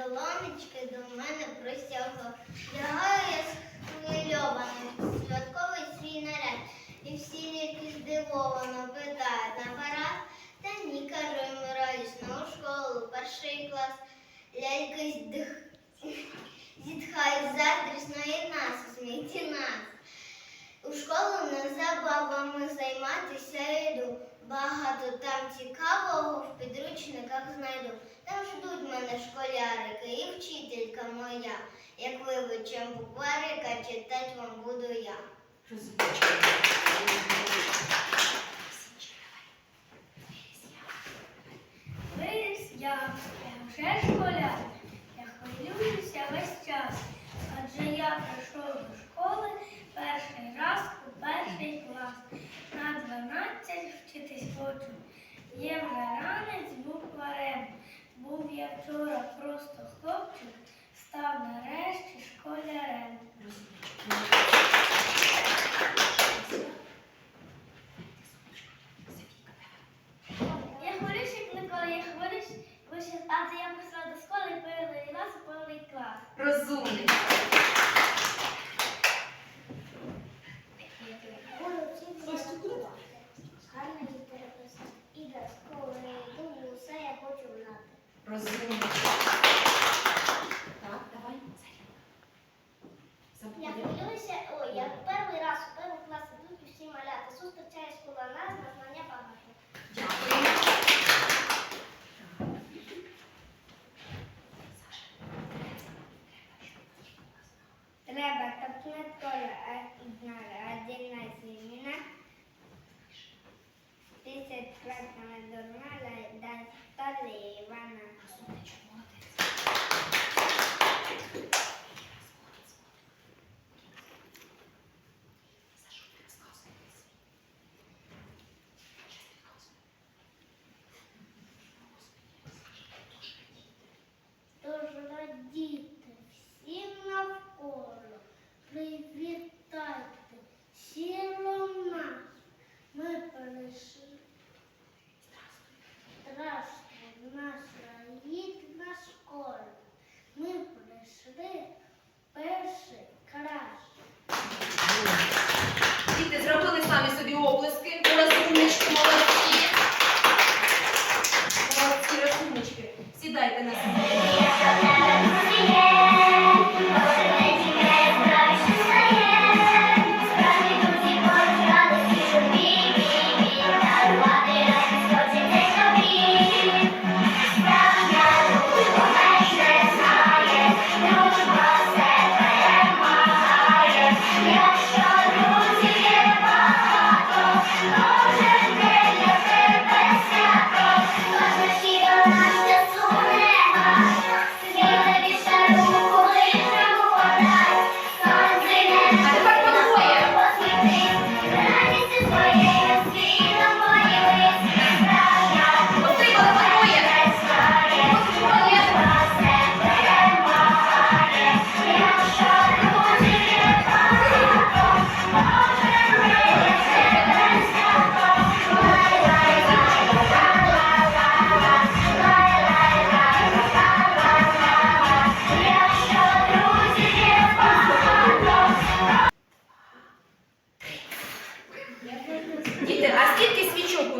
долонечки до мене простягла. Лягаю я схвильована, святковий свій наряд. І всі ліки здивовано питають на парад. Та ні, кажу, йому радіш у школу, перший клас. Лялька здих... зітхає заздрісно і нас, усміхті нас. У школу не забавами займатися йду. Багато там цікавого в підручниках знайду. Там ждуть мене в школі і вчителька моя. Як вивчим букварика, читать вам буду я. Виріс я, я вже школяр, я хвилююся весь час, адже я прийшов до школи перший раз у перший клас. На 12 вчитись хочу. Є вже ранець. Був я вчора просто хлопчик, став нарешті школярем. Я хворюсь, як ніколи, я хворюсь, адже я прийшла до школи і перший нас у повний клас. Розумний. Сідайте на себе.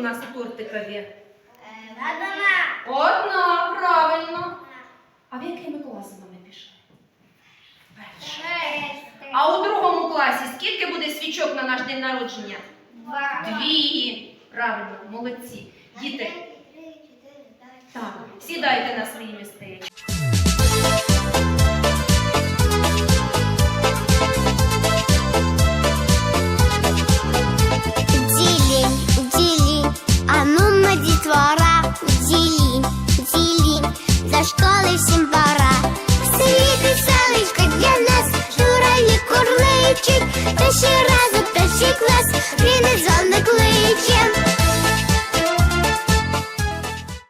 У нас у тортикові? Одна, правильно. А в який ми клас з вами пішли? Перший. А у другому класі скільки буде свічок на наш день народження? Дві. Правильно, молодці. Діти, так, сідайте на свої містечки. Та ще перший клас,